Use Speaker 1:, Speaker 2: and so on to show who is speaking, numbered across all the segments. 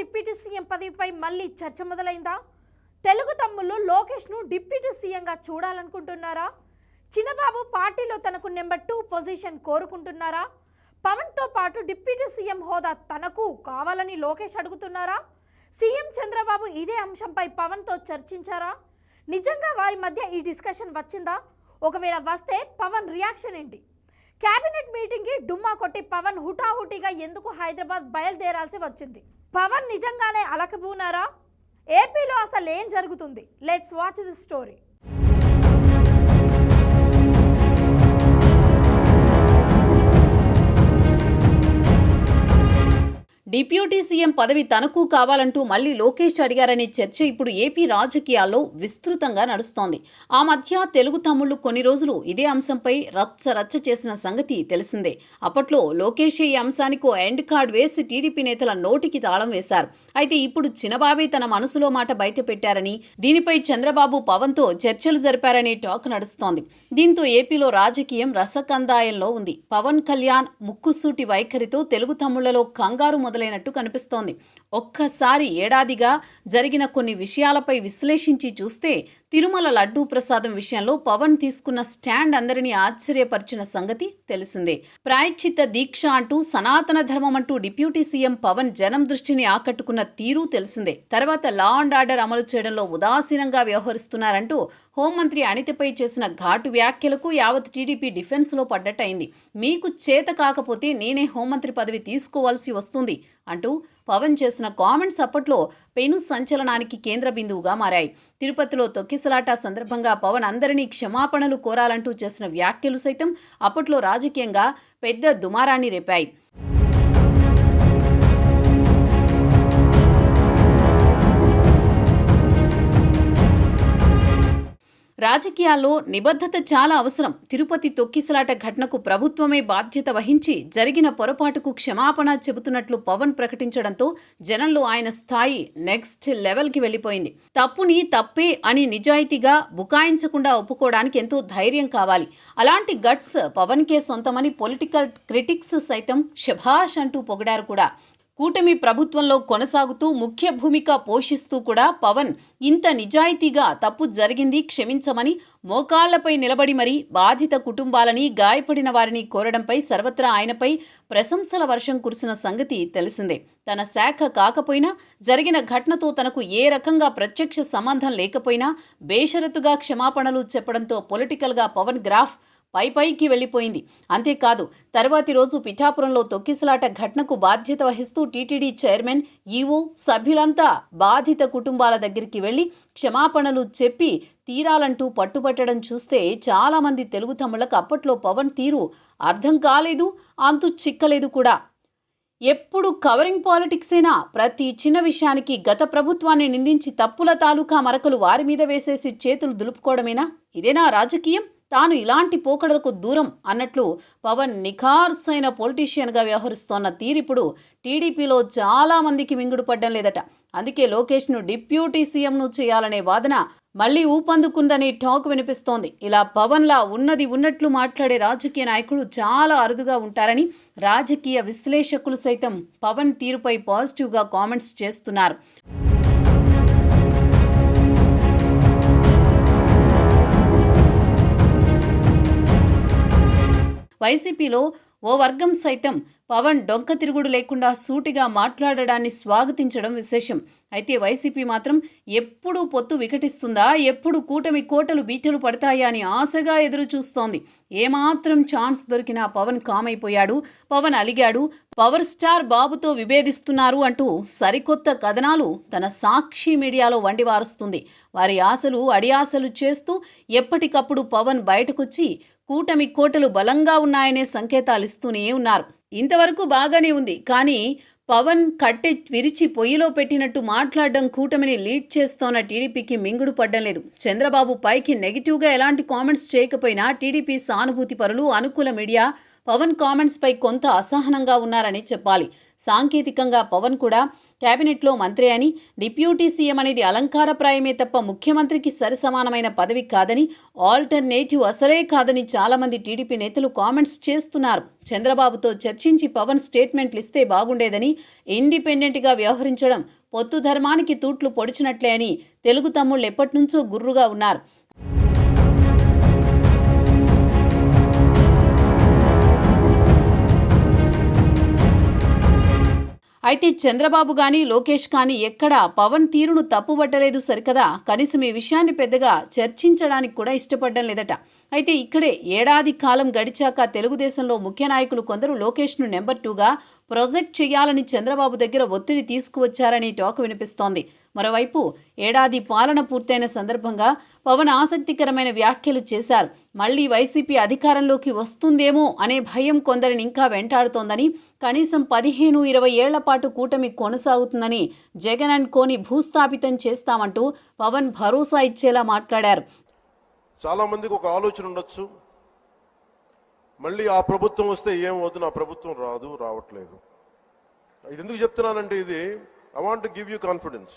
Speaker 1: Deputy CM పదవిపై మళ్ళీ చర్చ మొదలైందా? తెలుగు తమ్ముళ్ళు లోకేష్ను డిప్యూటీ సీఎంగా చూడాలనుకుంటున్నారా? చిన్నబాబు పార్టీలో తనకు నెంబర్ టూ పొజిషన్ కోరుకుంటున్నారా? పవన్తో పాటు డిప్యూటీ సీఎం హోదా తనకు కావాలని లోకేష్ అడుగుతున్నారా? సీఎం చంద్రబాబు ఇదే అంశంపై పవన్తో చర్చించారా? నిజంగా వారి మధ్య ఈ డిస్కషన్ వచ్చిందా? ఒకవేళ వస్తే పవన్ రియాక్షన్ ఏంటి? కేబినెట్ మీటింగ్కి డుమ్మా కొట్టి పవన్ హుటాహుటిగా ఎందుకు హైదరాబాద్ బయలుదేరాల్సి వచ్చింది? పవన్ నిజంగానే అలకబూనారా? ఏపీలో అసలు ఏం జరుగుతుంది? Let's watch the story
Speaker 2: deputy CM పదవి తనకు కావాలంటూ మళ్ళీ లోకేష్ అడిగారనే చర్చ ఇప్పుడు ఏపీ రాజకీయాల్లో విస్తృతంగా నడుస్తోంది. ఆ మధ్య తెలుగు తమ్ముళ్ళు కొన్ని రోజులు ఇదే అంశంపై రచ్చ రచ్చ చేసిన సంగతి తెలిసిందే. అప్పట్లో లోకేష్ ఈ అంశానికి ఓ ఎండ్ కార్డ్ వేసి టీడీపీ నేతల నోటికి తాళం వేశారు. అయితే ఇప్పుడు చినబాబే తన మనసులో మాట బయటపెట్టారని దీనిపై చంద్రబాబు పవన్తో చర్చలు జరిపారనే టాక్ నడుస్తోంది. దీంతో ఏపీలో రాజకీయం రసకందాయంలో ఉంది. పవన్ కళ్యాణ్ ముక్కుసూటి వైఖరితో తెలుగు తమ్ముళ్ళలో కంగారు మొదలు మొదలైనట్టు కనిపిస్తోంది. ఒక్కసారి ఏడాదిగా జరిగిన కొన్ని విషయాలపై విశ్లేషించి చూస్తే తిరుమల లడ్డూ ప్రసాదం విషయంలో పవన్ తీసుకున్న స్టాండ్ అందరినీ ఆశ్చర్యపరిచిన సంగతి తెలిసిందే. ప్రాయశ్చిత్త దీక్ష అంటూ సనాతన ధర్మం అంటూ డిప్యూటీ సీఎం పవన్ జనం దృష్టిని ఆకట్టుకున్న తీరు తెలిసిందే. తర్వాత లా అండ్ ఆర్డర్ అమలు చేయడంలో ఉదాసీనంగా వ్యవహరిస్తున్నారంటూ హోంమంత్రి అనితపై చేసిన ఘాటు వ్యాఖ్యలకు యావత్ టీడీపీ డిఫెన్స్లో పడ్డట్టయింది. మీకు చేత కాకపోతే నేనే హోంమంత్రి పదవి తీసుకోవాల్సి వస్తుంది అంటూ పవన్ చేసిన కామెంట్స్ అప్పట్లో పెను సంచలనానికి కేంద్ర బిందువుగా మారాయి. తిరుపతిలో తొక్కిసలాట సందర్భంగా పవన్ అందరినీ క్షమాపణలు కోరాలంటూ చేసిన వ్యాఖ్యలు సైతం అప్పట్లో రాజకీయంగా పెద్ద దుమారాన్ని రేపాయి. రాజకీయాల్లో నిబద్ధత చాలా అవసరం. తిరుపతి తొక్కిసలాట ఘటనకు ప్రభుత్వమే బాధ్యత వహించి జరిగిన పొరపాటుకు క్షమాపణ చెబుతున్నట్లు పవన్ ప్రకటించడంతో జనంలో ఆయన స్థాయి నెక్స్ట్ లెవెల్కి వెళ్ళిపోయింది. తప్పుని తప్పే అని నిజాయితీగా బుకాయించకుండా ఒప్పుకోవడానికి ఎంతో ధైర్యం కావాలి. అలాంటి గట్స్ పవన్కే సొంతమని పొలిటికల్ క్రిటిక్స్ సైతం శభాష్ అంటూ పొగిడారు కూడా. కూటమి ప్రభుత్వంలో కొనసాగుతూ ముఖ్య భూమిక పోషిస్తూ కూడా పవన్ ఇంత నిజాయితీగా తప్పు జరిగింది క్షమించమని మోకాళ్ళపై నిలబడి మరీ బాధిత కుటుంబాలని గాయపడిన వారిని కోరడంపై సర్వత్రా ఆయనపై ప్రశంసల వర్షం కురిసిన సంగతి తెలిసిందే. తన శాఖ కాకపోయినా జరిగిన ఘటనతో తనకు ఏ రకంగా ప్రత్యక్ష సంబంధం లేకపోయినా బేషరతుగా క్షమాపణలు చెప్పడంతో పొలిటికల్గా పవన్ గ్రాఫ్ పై పైకి వెళ్ళిపోయింది. అంతేకాదు తర్వాతి రోజు పిఠాపురంలో తొక్కిసలాట ఘటనకు బాధ్యత వహిస్తూ టీటీడీ చైర్మన్ ఈవో సభ్యులంతా బాధిత కుటుంబాల దగ్గరికి వెళ్ళి క్షమాపణలు చెప్పి తీరాలంటూ పట్టుబట్టడం చూస్తే చాలామంది తెలుగు తమ్ముళ్ళకు అప్పట్లో పవన్ తీరు అర్థం కాలేదు అంతు చిక్కలేదు కూడా. ఎప్పుడు కవరింగ్ పాలిటిక్సేనా? ప్రతి చిన్న విషయానికి గత ప్రభుత్వాన్ని నిందించి తప్పుల తాలూకా మరకలు వారి మీద వేసేసి చేతులు దులుపుకోవడమేనా? ఇదేనా రాజకీయం? తాను ఇలాంటి పోకడలకు దూరం అన్నట్లు పవన్ నిఖార్సైన పొలిటీషియన్గా వ్యవహరిస్తోన్న తీరిప్పుడు టీడీపీలో చాలామందికి మింగుడు పడ్డం లేదట. అందుకే లోకేష్ను డిప్యూటీ సీఎంను చేయాలనే వాదన మళ్ళీ ఊపందుకుందని టాక్ వినిపిస్తోంది. ఇలా పవన్లా ఉన్నది ఉన్నట్లు మాట్లాడే రాజకీయ నాయకులు చాలా అరుదుగా ఉంటారని రాజకీయ విశ్లేషకులు సైతం పవన్ తీరుపై పాజిటివ్గా కామెంట్స్ చేస్తున్నారు. వైసీపీలో ఓ వర్గం సైతం పవన్ డొంక తిరుగుడు లేకుండా సూటిగా మాట్లాడడాన్ని స్వాగతించడం విశేషం. అయితే వైసీపీ మాత్రం ఎప్పుడు పొత్తు వికటిస్తుందా? ఎప్పుడు కూటమి కోటలు బీటలు పడతాయా అని ఆశగా ఎదురు చూస్తోంది ఏమాత్రం ఛాన్స్ దొరికినా పవన్ కామైపోయాడు పవన్ అలిగాడు పవర్ స్టార్ బాబుతో విభేదిస్తున్నారు అంటూ సరికొత్త కథనాలు తన సాక్షి మీడియాలో వండివారుస్తుంది. వారి ఆశలు అడియాశలు చేస్తూ ఎప్పటికప్పుడు పవన్ బయటకొచ్చి కూటమి కోటలు బలంగా ఉన్నాయనే సంకేతాలు ఇస్తూనే ఉన్నారు. ఇంతవరకు బాగానే ఉంది. కానీ పవన్ కట్టె విరిచి పొయ్యిలో పెట్టినట్టు మాట్లాడడం కూటమిని లీడ్ చేస్తోన్న టీడీపీకి మింగుడు పడ్డం లేదు. చంద్రబాబు పైకి నెగిటివ్గా ఎలాంటి కామెంట్స్ చేయకపోయినా టీడీపీ సానుభూతి పరులు అనుకూల మీడియా పవన్ కామెంట్స్పై కొంత అసహనంగా ఉన్నారని చెప్పాలి. సాంకేతికంగా పవన్ కూడా కేబినెట్లో మంత్రి అని డిప్యూటీ సీఎం అనేది అలంకారప్రాయమే తప్ప ముఖ్యమంత్రికి సరిసమానమైన పదవి కాదని ఆల్టర్నేటివ్ అసలే కాదని చాలామంది టీడీపీ నేతలు కామెంట్స్ చేస్తున్నారు. చంద్రబాబుతో చర్చించి పవన్ స్టేట్మెంట్లు ఇస్తే బాగుండేదని ఇండిపెండెంట్గా వ్యవహరించడం పొత్తు ధర్మానికి తూట్లు పొడిచినట్లే అని తెలుగు తమ్ముళ్ళు ఎప్పటినుంచో గుర్రుగా ఉన్నారు. అయితే చంద్రబాబు గాని లోకేష్ కానీ ఎక్కడా పవన్ తీరును తప్పుబట్టలేదు సరికదా? కనీసం ఈ విషయాన్ని పెద్దగా చర్చించడానికి కూడా ఇష్టపడడం లేదట. అయితే ఇక్కడే ఏడాది కాలం గడిచాక తెలుగుదేశంలో ముఖ్య నాయకులు కొందరు లోకేష్ను నెంబర్ టూగా ప్రొజెక్ట్ చేయాలని చంద్రబాబు దగ్గర ఒత్తిడి తీసుకువచ్చారని టాక్ వినిపిస్తోంది. మరోవైపు ఏడాది పాలన పూర్తయిన సందర్భంగా పవన్ ఆసక్తికరమైన వ్యాఖ్యలు చేశారు. మళ్ళీ వైసీపీ అధికారంలోకి వస్తుందేమో అనే భయం కొందరిని ఇంకా వెంటాడుతోందని కనీసం పదిహేను ఇరవై ఏళ్ళ పాటు కూటమి కొనసాగుతుందని జగన్ అండ్ కోని భూస్థాపితం చేస్తామంటూ పవన్ భరోసా ఇచ్చేలా మాట్లాడారు.
Speaker 3: చాలామందికి ఒక ఆలోచన ఉండొచ్చు. మళ్ళీ ఆ ప్రభుత్వం వస్తే ఏం వద్దు నా ప్రభుత్వం రాదు రావట్లేదు. ఇది ఎందుకు చెప్తున్నానంటే ఇది I want give you confidence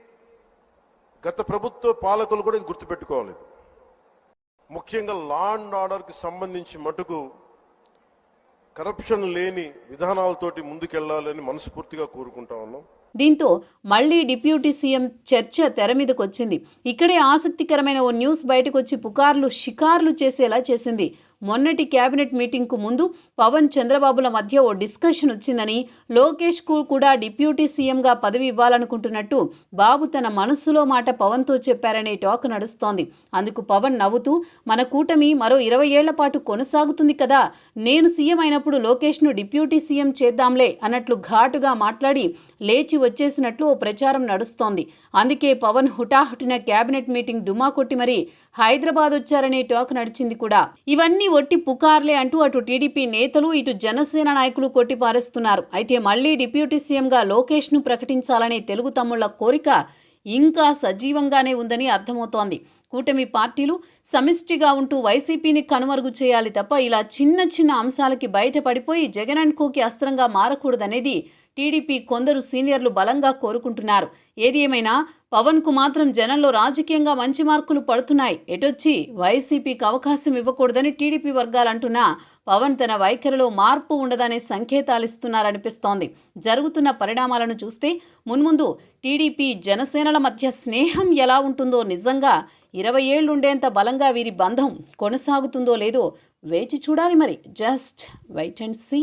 Speaker 3: గత ప్రభుత్వ పాలకులు కూడా ఇది గుర్తుపెట్టుకోవాలి. ముఖ్యంగా లా అండ్ ఆర్డర్కి సంబంధించి మటుకు కరప్షన్ లేని విధానాలతోటి ముందుకెళ్ళాలని మనస్ఫూర్తిగా కోరుకుంటా ఉన్నాం.
Speaker 2: దీంతో మళ్ళీ డిప్యూటీ సీఎం చర్చ తెర మీదకొచ్చింది. ఇక్కడే ఆసక్తికరమైన ఓ న్యూస్ బయటకొచ్చి పుకార్లు షికార్లు చేసేలా చేసింది. మొన్నటి కేబినెట్ మీటింగ్కు ముందు పవన్ చంద్రబాబుల మధ్య ఓ డిస్కషన్ వచ్చిందని లోకేష్కు కూడా డిప్యూటీ సీఎంగా పదవి ఇవ్వాలనుకుంటున్నట్టు బాబు తన మనస్సులో మాట పవన్తో చెప్పారనే టాక్ నడుస్తోంది. అందుకు పవన్ నవ్వుతూ మన కూటమి మరో ఇరవై ఏళ్ళ పాటు కొనసాగుతుంది కదా నేను సీఎం అయినప్పుడు లోకేష్ను డిప్యూటీ సీఎం చేద్దాంలే అన్నట్లు ఘాటుగా మాట్లాడి లేచి వచ్చేసినట్లు ఓ ప్రచారం నడుస్తోంది. అందుకే పవన్ హుటాహుటిన కేబినెట్ మీటింగ్ డుమా కొట్టి మరీ హైదరాబాద్ వచ్చారనే టాక్ నడిచింది కూడా. ఇవన్నీ ఒట్టి పుకార్లే అంటూ అటు టీడీపీ నేతలు ఇటు జనసేన నాయకులు కొట్టిపారేస్తున్నారు అయితే మళ్ళీ డిప్యూటీ సీఎంగా లోకేష్ను ప్రకటించాలనే తెలుగు తమ్ముళ్ళ కోరిక ఇంకా సజీవంగానే ఉందని అర్థమవుతోంది. కూటమి పార్టీలు సమిష్టిగా ఉంటూ వైసీపీని కనుమరుగు చేయాలి తప్ప ఇలా చిన్న చిన్న అంశాలకి బయటపడిపోయి జగన్ అండ్ కోకి అస్త్రంగా మారకూడదనేది టీడీపీ కొందరు సీనియర్లు బలంగా కోరుకుంటున్నారు. ఏది ఏమైనా పవన్కు మాత్రం జనంలో రాజకీయంగా మంచి మార్కులు పడుతున్నాయి. ఎటొచ్చి వైసీపీకి అవకాశం ఇవ్వకూడదని టీడీపీ వర్గాలు అంటున్నా పవన్ తన వైఖరిలో మార్పు ఉండదనే సంకేతాలు ఇస్తున్నారనిపిస్తోంది జరుగుతున్న పరిణామాలను చూస్తే మున్ముందు టీడీపీ జనసేనల మధ్య స్నేహం ఎలా ఉంటుందో నిజంగా ఇరవై ఏళ్ళుండేంత బలంగా వీరి బంధం కొనసాగుతుందో లేదో వేచి చూడాలి మరి. Just wait and see.